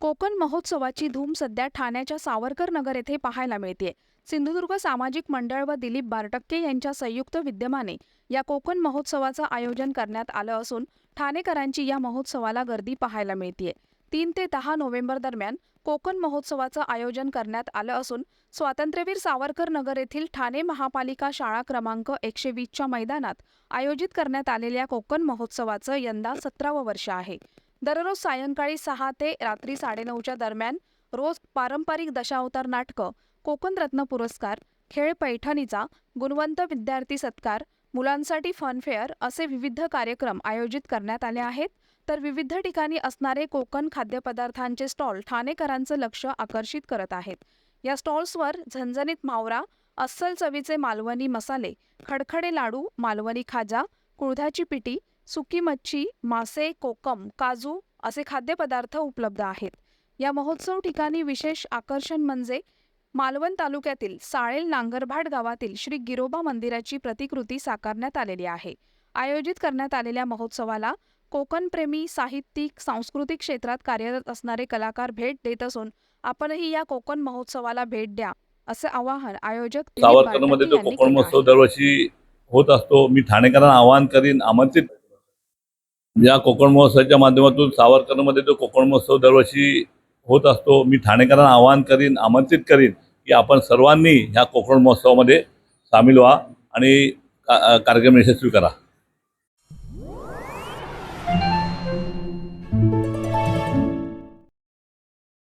कोकण महोत्सवाची धूम सध्या ठाण्याच्या सावरकर नगर येथे पाहायला मिळते सिंधुदुर्ग सामाजिक मंडळ व दिलीप बारटक्के यांच्या संयुक्त विद्यमाने या कोकण महोत्सवाचं आयोजन करण्यात आलं असून ठाणेकरांची या महोत्सवाला गर्दी पाहायला मिळते तीन ते दहा नोव्हेंबर दरम्यान कोकण महोत्सवाचं आयोजन करण्यात आलं असून स्वातंत्र्यवीर सावरकर नगर येथील ठाणे महापालिका शाळा क्रमांक एकशे वीसच्या मैदानात आयोजित करण्यात आलेल्या कोकण महोत्सवाचं यंदा सतरावं वर्ष आहे. दररोज सायंकाळी सहा ते रात्री साडेनऊच्या दरम्यान रोज पारंपरिक दशावतार नाटकं कोकण रत्न पुरस्कार खेळ पैठणीचा गुणवंत विद्यार्थी सत्कार मुलांसाठी फनफेअर असे विविध कार्यक्रम आयोजित करण्यात आले आहेत. तर विविध ठिकाणी असणारे कोकण खाद्यपदार्थांचे स्टॉल ठाणेकरांचं लक्ष आकर्षित करत आहेत. या स्टॉल्सवर झणझणीत मावरा अस्सल चवीचे मालवणी मसाले खडखडे लाडू मालवणी खाजा कुळधाची पिठी सुकी मच्छी मासे कोकम काजू असे खाद्यपदार्थ उपलब्ध आहेत. या महोत्सव ठिकाणी विशेष आकर्षण म्हणजे मालवण तालुक्यातील साळेल नांगरभाट गावातील श्री गिरोबा मंदिराची प्रतिकृती साकारण्यात आलेली आहे. आयोजित करण्यात आलेल्या महोत्सवाला कोकणप्रेमी साहित्यिक सांस्कृतिक क्षेत्रात कार्यरत असणारे कलाकार भेट देत असून आपणही या कोकण महोत्सवाला भेट द्या असे आवाहन आयोजक कोकण महोत्सव. दरवर्षी होत असतो. मी ठाणेकरांना आवाहन करीन आमंत्रित या कोकण महोत्सवाच्या माध्यमातून सावरकरमध्ये जो कोकण महोत्सव दरवर्षी होत असतो मी ठाणेकरांना आवाहन करीन आमंत्रित करीन की आपण सर्वांनी ह्या कोकण महोत्सवामध्ये सामील व्हा आणि का- कार्यक्रम यशस्वी करा.